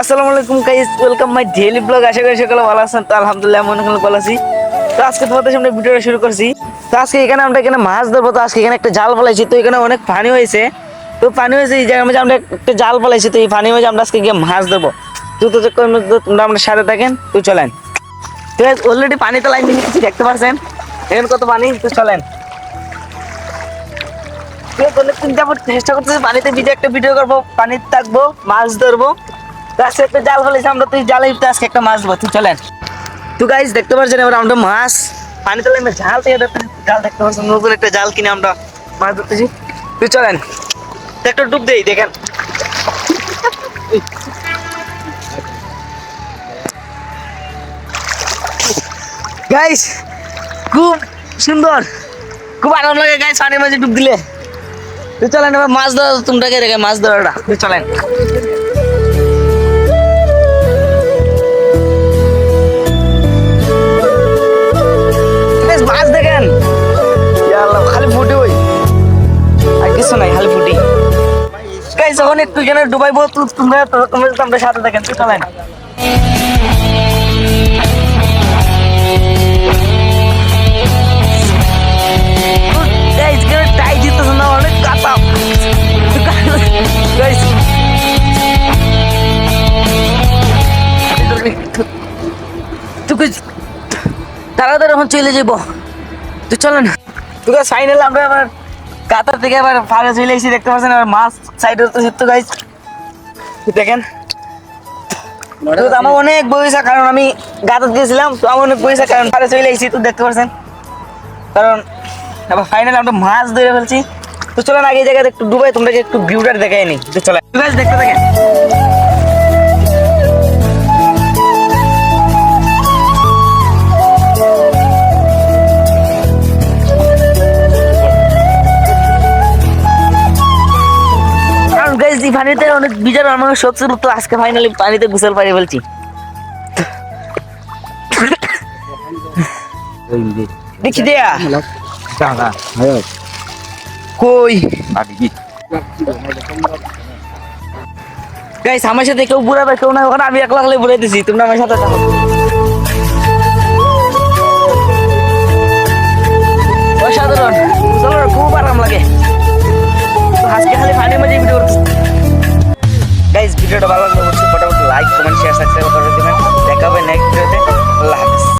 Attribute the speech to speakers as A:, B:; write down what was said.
A: আসসালামু আলাইকুম guys welcome my daily blog আশা করি সকলে ভালো আছেন। তো আলহামদুলিল্লাহ মনে হলো ভালো আছি। তো আজকে তোমাদের সামনে ভিডিওটা শুরু করছি। তো আজকে এখানে আমরা এখানে মাছ ধরবো। তো আজকে এখানে একটা জাল ফলাইছি। তো এখানে অনেক পানি হয়েছে। তো পানি হয়েছে এই জায়গার মধ্যে আমরা একটা জাল ফলাইছি। তো এই পানির মধ্যে আমরা আজকে গিয়ে মাছ ধরবো। তো তো তোমরা আমরা সাথে থাকেন, তো চলেন। তো অলরেডি পানিতে লাইন দিয়ে কিছু দেখতে পাচ্ছেন? এখন কত পানি, তো চলেন। অনেকদিন যাবত চেষ্টা করতেছি, পানিতে ভিডিও একটা ভিডিও করব। পানিতে থাকব, মাছ ধরবো। তো একটা জাল ফেলেছি, আমরা তুই জালে আজকে একটা মাছ ধরবো তুই চলেন। তো গাইজ দেখতে পাচ্ছেন এবার আমরা মাছ পানিতে লাগবে জাল থেকে জাল দেখতে পাচ্ছেন নতুন একটা জাল কিনে আমরা মাছ ধরতেছি। তুই চলেন একটা ডুব দেই, দেখেন। গাইস খুব সুন্দর, খুব আনন্দ লাগে গাইস পানির মাঝে ডুব দিলে। তো চলেন এবার মাছ ধরা তোমরাকে দেখে মাছ ধরাটা? তো চলেন। গাইস যখন একটু যেন ডুবাইবো তো তোমরা তোমরা আমরা সাথে তো চলেন তুই তাড়াতাড়ি এখন চলে যাব তুই চলো না। তোকে ফাইনাল আমরা আবার কাতার থেকে আবার ফারে চলে এসে দেখতে পাচ্ছেন আবার মাছ সাইড হতে সিদ্ধ গাইস দেখেন। আমার অনেক বইসা কারণ আমি গাতার দিয়েছিলাম তো আমার অনেক বইসা কারণ ফারে চলে এসেছি তো দেখতে পাচ্ছেন। কারণ আবার ফাইনাল আমরা মাছ ধরে ফেলছি। তো চলেন আগে এই জায়গাতে একটু ডুবাই তোমরা একটু ভিউটার দেখাই নি। চলো দেখতে থাকেন। এই পানিতে অনেক বিজার আমার সত্যি তো আজকে ফাইনালি পানিতে গোসল পাড়ি ফেলছি। দেখি দেয়া। কই? গাইস আমার সাথে কেউ বুড়াবে কেউ না ওখানে আমি একলা বুড়াই দিছি, তোমরা আমার সাথে অসাধারণ। চলো, খুব আরাম লাগে। আজকে খালি পানির মাঝে ভিডিও গাইজ ভিডিওটা ভালো লাগলে অবশ্যই ফটোফট লাইক কমেন্ট শেয়ার সাবস্ক্রাইব করে দেবেন। দেখা হবে নেক্সট ভিডিওতে আল্লাহ হাফেজ।